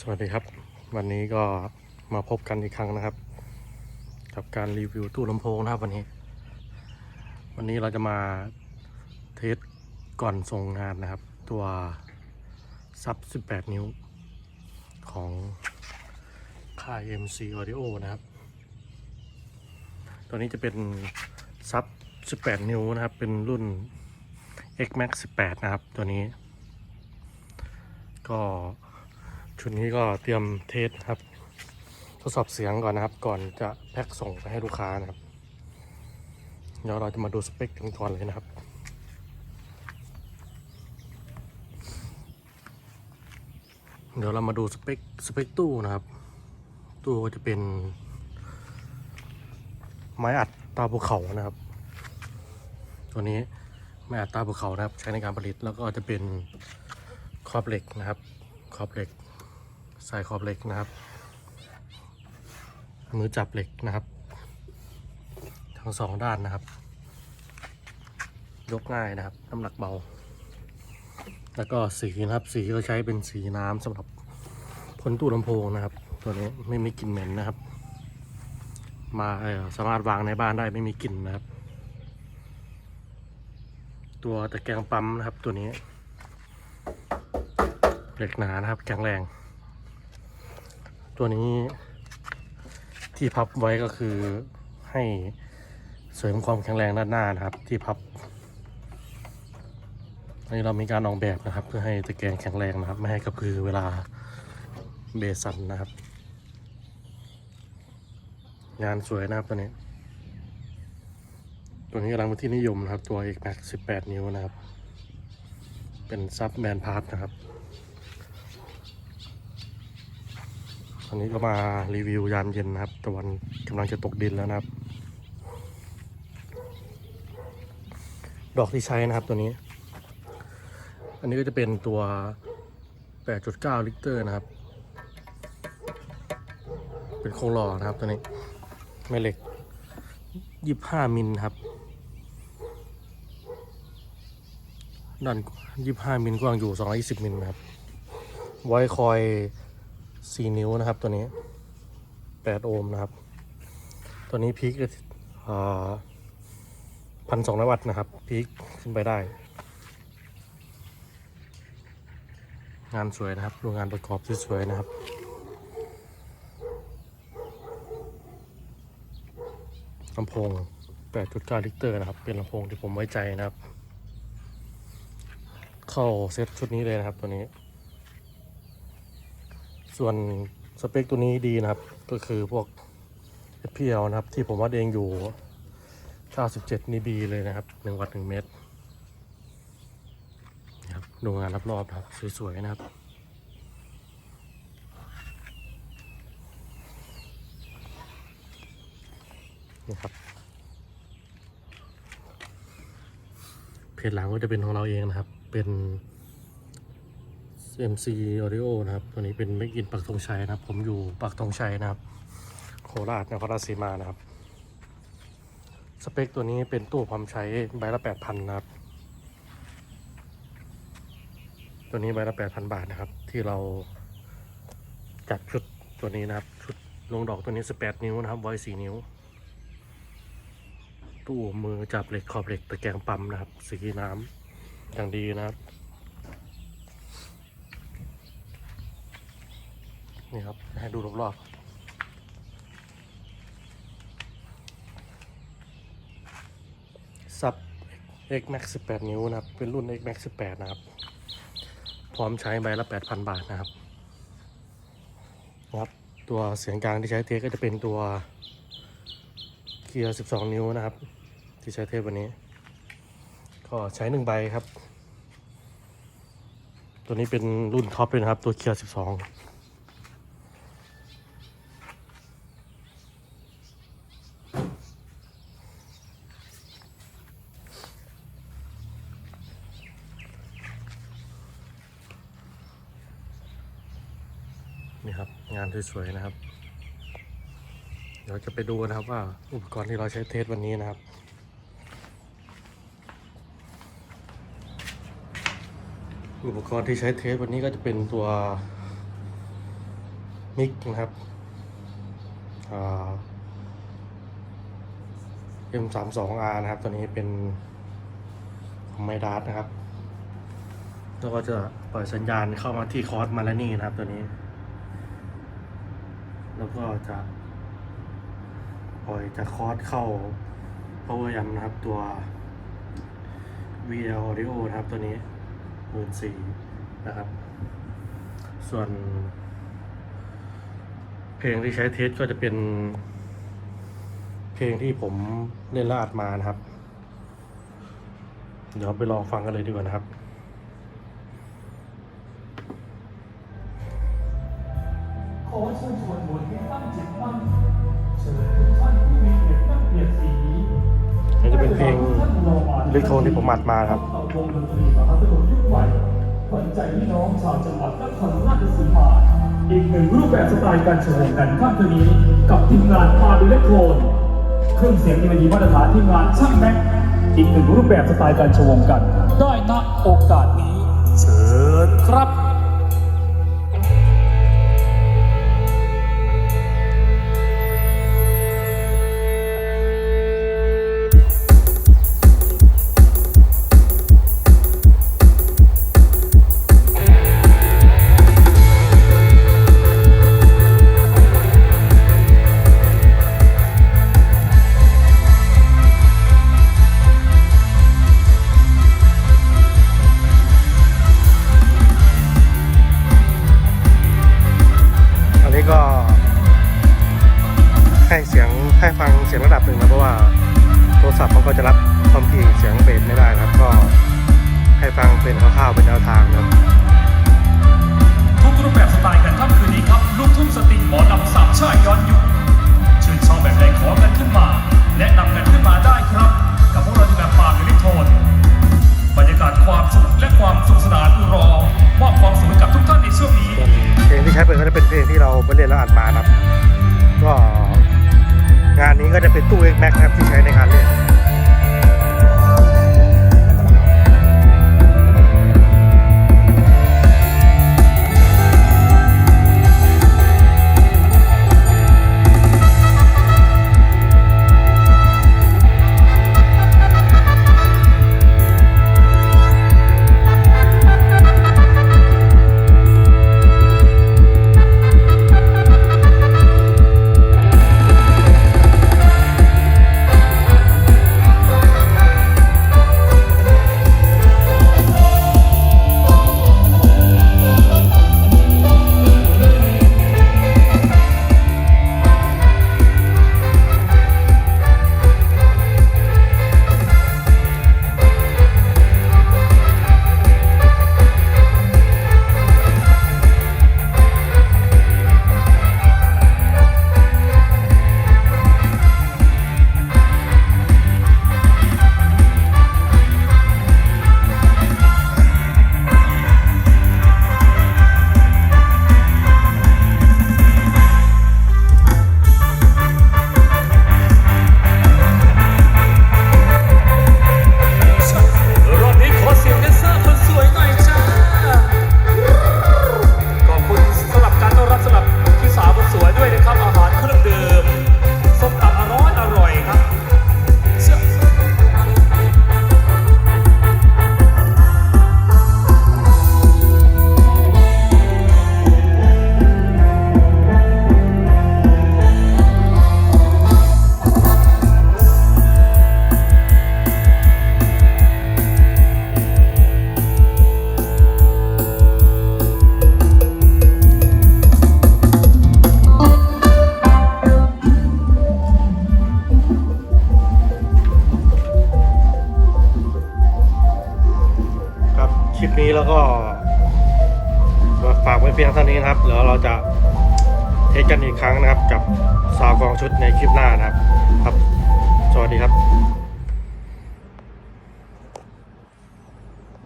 สวัสดีครับ วันนี้ก็มาพบกันอีกครั้งนะครับ กับการรีวิวตู้ลำโพงนะครับวันนี้ วันนี้เราจะมาเทสก่อนส่งงานนะครับ ตัวซับ 18 นิ้ว ของค่าย MC Audio นะครับ ตัวนี้จะเป็นซับ 18 นิ้วนะครับ เป็นรุ่น X Max 18 นะครับ ตัวนี้ ก็ ชุดนี้ก็เตรียมเทสครับ ทดสอบเสียงก่อนนะครับ ก่อนจะแพ็คส่งไปให้ลูกค้านะครับ เดี๋ยวเราจะมาดูสเปคกันก่อนเลยนะครับเดี๋ยวเรามาดูสเปคสเปคตู้นะครับ ตู้ก็จะเป็น ไม้อัดตาภูเขานะครับ ตัวนี้ไม้อัดตาภูเขานะครับ ใช้ในการผลิตแล้วก็จะเป็นครอบเหล็กนะครับขอบเหล็ก ใส่ขอบเหล็กนะครับ มือจับเหล็กนะครับ ทั้งสองด้านนะครับ ยกง่ายนะครับน้ำหนักเบา แล้วก็สีนะครับ สีก็ใช้เป็นสีน้ำสำหรับพ่นตู้ลำโพงนะครับ ตัวนี้ไม่มีกลิ่นเหม็นนะครับ มาสามารถวางในบ้านได้ไม่มีกลิ่นนะครับ ตัวตะแกรงปั๊มนะครับตัวนี้เหล็กหนานะครับแข็งแรง ตัวนี้ที่พับไว้ก็คือให้เสริมความแข็งแรงด้านหน้านะครับ ที่พับอันนี้เรามีการออกแบบนะครับ เพื่อให้ตะแกรงแข็งแรงนะครับ ไม่ให้กระพือเวลาเบสันนะครับ งานสวยนะครับตัวนี้ ตัวนี้กำลังเป็นที่นิยมนะครับ ตัว X Max 18 นิ้วนะครับ เป็นซับแมนพาร์ทนะครับ อนนี้ก็มารีวิวยามเย็นนะครับตะวันกำลังจะตกดินแล้วนะครับ ดอกที่ใช้นะครับตัวนี้ อันนี้ก็จะเป็นตัว 8.9 ลิตรนะครับ เป็นโครงหล่อนะครับตัวนี้แม่เหล็ก 25 มิลครับด้าน25 มิลกว้างอยู่ 220 มิลครับ ไว้คอย 4นิ้วนะครับตัวนี้8โอห์มนะครับ ตัวนี้พีคพันสองร้อยวัตต์นะครับ พีคขึ้นไปได้ งานสวยนะครับดูงานประกอบที่สวยนะครับลำโพง 8.9 ลิตรนะครับ เป็นลำโพงที่ผมไว้ใจนะครับ เข้าเซตชุดนี้เลยนะครับตัวนี้ ส่วนสเปคตัวนี้ดีนะครับ ก็คือพวก FPL นะครับ ที่ผมวัดเองอยู่ 97 นิบีเลยนะครับ 1 วัตต์1เมตรนะครับดูงานรอบๆนะครับ สวย ๆ นะครับนี่ครับเพจหลังก็จะเป็นของเราเองนะครับ เป็น MC Audio นะครับ ตัวนี้เป็นไม่กินปักธงชัยนะครับ ผมอยู่ปักธงชัยนะครับ โคราชนครราชสีมานะครับ สเปคตัวนี้เป็นตู้ความใช้ใบละแปดพันนะครับ ตัวนี้ใบละแปดพันบาทนะครับ ที่เราจัดชุดตัวนี้นะครับ ชุดลงดอกตัวนี้สิบแปดนิ้วนะครับ ไว้สี่นิ้ว ตู้มือจับเหล็กขอบเหล็กตะแกรงปั๊มนะครับ สีน้ำอย่างดีนะครับ นี่ครับ ให้ดูรอบๆซับ X Max 18 นิ้วนะครับ เป็นรุ่น X Max 18 นะครับ พร้อมใช้ใบละ 8,000 บาทนะครับนะครับ ตัวเสียงกลางที่ใช้เทสก็จะเป็นตัวเกียร์12 นิ้วนะครับ ที่ใช้เทสวันนี้ ก็ใช้หนึ่งใบครับ ตัวนี้เป็นรุ่นท็อปเลยนะครับ ตัวเกียร์12 ครับ งานสวยๆนะครับ เดี๋ยวจะไปดูนะครับว่าอุปกรณ์ที่เราใช้เทสวันนี้นะครับอุปกรณ์ที่ใช้เทสวันนี้ก็จะเป็นตัวมิกนะครับเอ่า M32R นะครับ ตัวนี้เป็นของไมดาสนะครับ แล้วก็จะปล่อยสัญญาณเข้ามาที่คอร์สมาแล้วนี่นะครับตัวนี้ แล้วก็จะปล่อยจากคอร์สเข้า power amp นะครับตัว VL Audio นะครับตัวนี้หมื่นสี่นะครับ ส่วน เพลงที่ใช้เทสก็จะเป็น เพลงที่ผมเล่นละอัดมานะครับ เดี๋ยวไปลองฟังกันเลยดีกว่านะครับ ขอเชิญชวนมวลให้ตั้งจิตมั่นเชิญทุกท่านที่มีเกียรตินั่งเกียรติสีนี่จะเป็นเพลงอิเล็กโทรนที่ผมอัดมาครับต่อวงดนตรีมหาสนุกยุคใหม่ขวัญใจพี่น้องชาวจังหวัดนครราชสีมาอีกหนึ่งรูปแบบสไตล์การโชว์กันค่ำคืนนี้กับทีมงานพาอิเล็กโทรนเครื่องเสียงเทคโนโลยีมาตรฐานทีมงานช่างแม็กอีกหนึ่งรูปแบบสไตล์การโชว์กัน ได้ณโอกาสนี้ เชิญครับ ลงที่เราไปเล่นแล้วอัดมานะครับ ก็งานนี้ก็จะเป็นตู้ X Max นะครับที่ใช้ในการเล่น นี้แล้วก็มาฝากไว้เพียงเท่านี้นะครับเดี๋ยวเราจะเทสกันอีกครั้งนะครับ กับสาวกองชุดในคลิปหน้านะครับครับ สวัสดีครับ